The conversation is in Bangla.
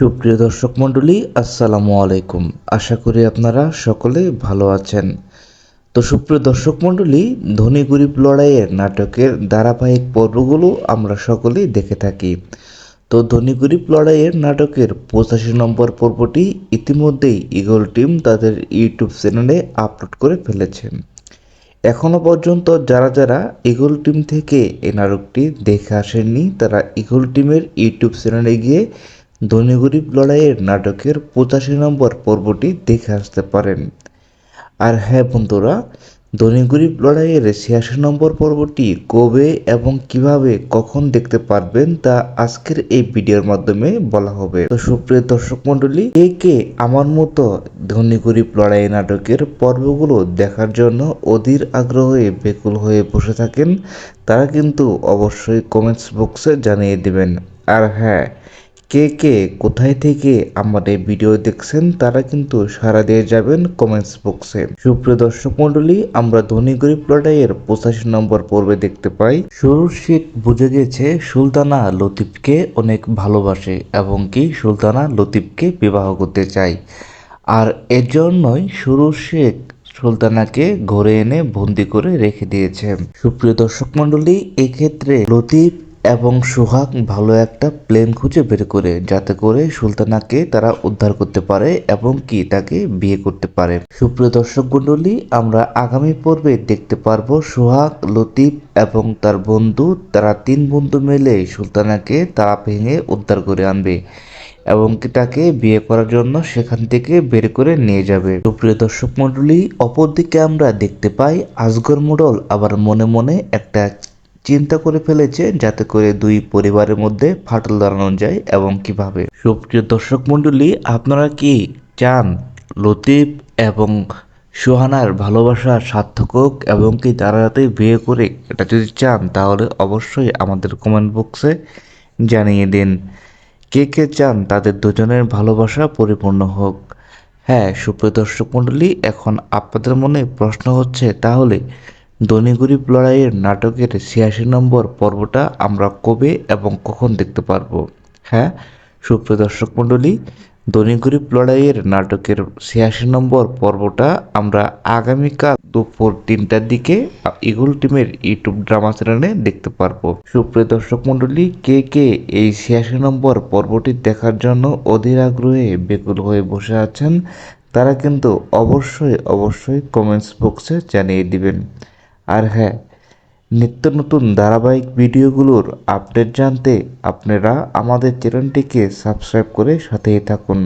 সুপ্রিয় দর্শক মণ্ডলী, আসসালামু আলাইকুম। আশা করি আপনারা সকলে ভালো আছেন। তো সুপ্রিয় দর্শক মণ্ডলী, ধনী গরিব লড়াইয়ের নাটকের ধারাবাহিক পর্বগুলো আমরা সকলেই দেখে থাকি। তো ধনী গরিব লড়াইয়ের নাটকের পঁচাশি নম্বর পর্বটি ইতিমধ্যেই ইগল টিম তাদের ইউটিউব চ্যানেলে আপলোড করে ফেলেছে। এখনও পর্যন্ত যারা যারা ইগল টিম থেকে এই নাটকটি দেখে আসেননি, তারা ইগল টিমের ইউটিউব চ্যানেলে গিয়ে ধনী গরিব লড়াইয়ের নাটকের পঁচাশি নম্বর পর্বটি দেখে আসতে পারেন। আর হ্যাঁ বন্ধুরা, ধনী গরিব লড়াইয়ের ছিয়াশি নম্বর পর্বটি কবে এবং কীভাবে কখন দেখতে পারবেন তা আজকের এই ভিডিওর মাধ্যমে বলা হবে। তো সুপ্রিয় দর্শক মণ্ডলী, কে কে আমার মতো ধনী গরিব লড়াই নাটকের পর্বগুলো দেখার জন্য অধীর আগ্রহে বেকুল হয়ে বসে থাকেন, তারা কিন্তু অবশ্যই কমেন্টস বক্সে জানিয়ে দেবেন। আর হ্যাঁ কে কে কোথায় থেকে আমাদের ভিডিও দেখছেন, তারা কিন্তু সারা দিয়ে যাবেন কমেন্টস বক্সে সুপ্রিয় দর্শক মন্ডলী আমরা ধনী গরিব লড়াইয়ের পঁচাশি নম্বর পর্বে দেখতে পাই। শুরুর শেখ বুঝে গেছে, সুলতানা লতিফকে অনেক ভালোবাসে এবং কি সুলতানা লতিফকে বিবাহ করতে চায়। আর এর জন্যই শুরুর শেখ সুলতানাকে ঘরে এনে বন্দি করে রেখে দিয়েছে। সুপ্রিয় দর্শক মন্ডলী এক্ষেত্রে লতিফ এবং সোহাগ ভালো একটা প্লেন খুঁজে বের করে, যাতে করে সুলতানাকে তারা উদ্ধার করতে পারে এবং কি তাকে বিয়ে করতে পারে। সুপ্রিয় দর্শক মণ্ডলী, আমরা আগামী পর্বে দেখতে পারব সোহাগ, লতিফ এবং তার বন্ধু, তারা তিন বন্ধু মিলে সুলতানাকে তারা ভেঙে উদ্ধার করে আনবে এবং কি তাকে বিয়ে করার জন্য সেখান থেকে বের করে নিয়ে যাবে। সুপ্রিয় দর্শক মণ্ডলী, অপরদিকে আমরা দেখতে পাই আজগর মোডল আবার মনে মনে একটা চিন্তা করে ফেলেছে যাতে করে দুই পরিবারের মধ্যে ফাটল দাঁড়ানো যায় এবং কীভাবে। সুপ্রিয় দর্শক মণ্ডলী, আপনারা কি চান লতিফ এবং সোহানার ভালোবাসা সার্থক হোক এবং কি তারা যাতে বিয়ে করে? এটা যদি চান, তাহলে অবশ্যই আমাদের কমেন্ট বক্সে জানিয়ে দিন। কে কে চান তাদের দুজনের ভালোবাসা পরিপূর্ণ হোক? হ্যাঁ সুপ্রিয় দর্শক মণ্ডলী, এখন আপনাদের মনে প্রশ্ন হচ্ছে, তাহলে গরিব লড়াইয়ের নাটকের ছিয়াশি নম্বর পর্বটা আমরা কবে এবং কখন দেখতে পারব? হ্যাঁ সুপ্রিয় দর্শক মণ্ডলী গরিব লড়াইয়ের নাটকের ছিয়াশি নম্বর পর্বটা আমরা আগামীকাল দুপুর তিনটার দিকে ইগল টিমের ইউটিউব ড্রামা চ্যানেলে দেখতে পারব। সুপ্রিয় দর্শক মণ্ডলী, কে কে এই ছিয়াশি নম্বর পর্বটি দেখার জন্য অধীর আগ্রহে বেকুল হয়ে বসে আছেন, তারা কিন্তু অবশ্যই অবশ্যই কমেন্টস বক্সে জানিয়ে দিবেন। আর হ্যাঁ নিত্য নতুন ধারাবাহিক ভিডিওগুলোর আপডেট জানতে আপনারা আমাদের চ্যানেলটিকে সাবস্ক্রাইব করে সাথেই থাকুন।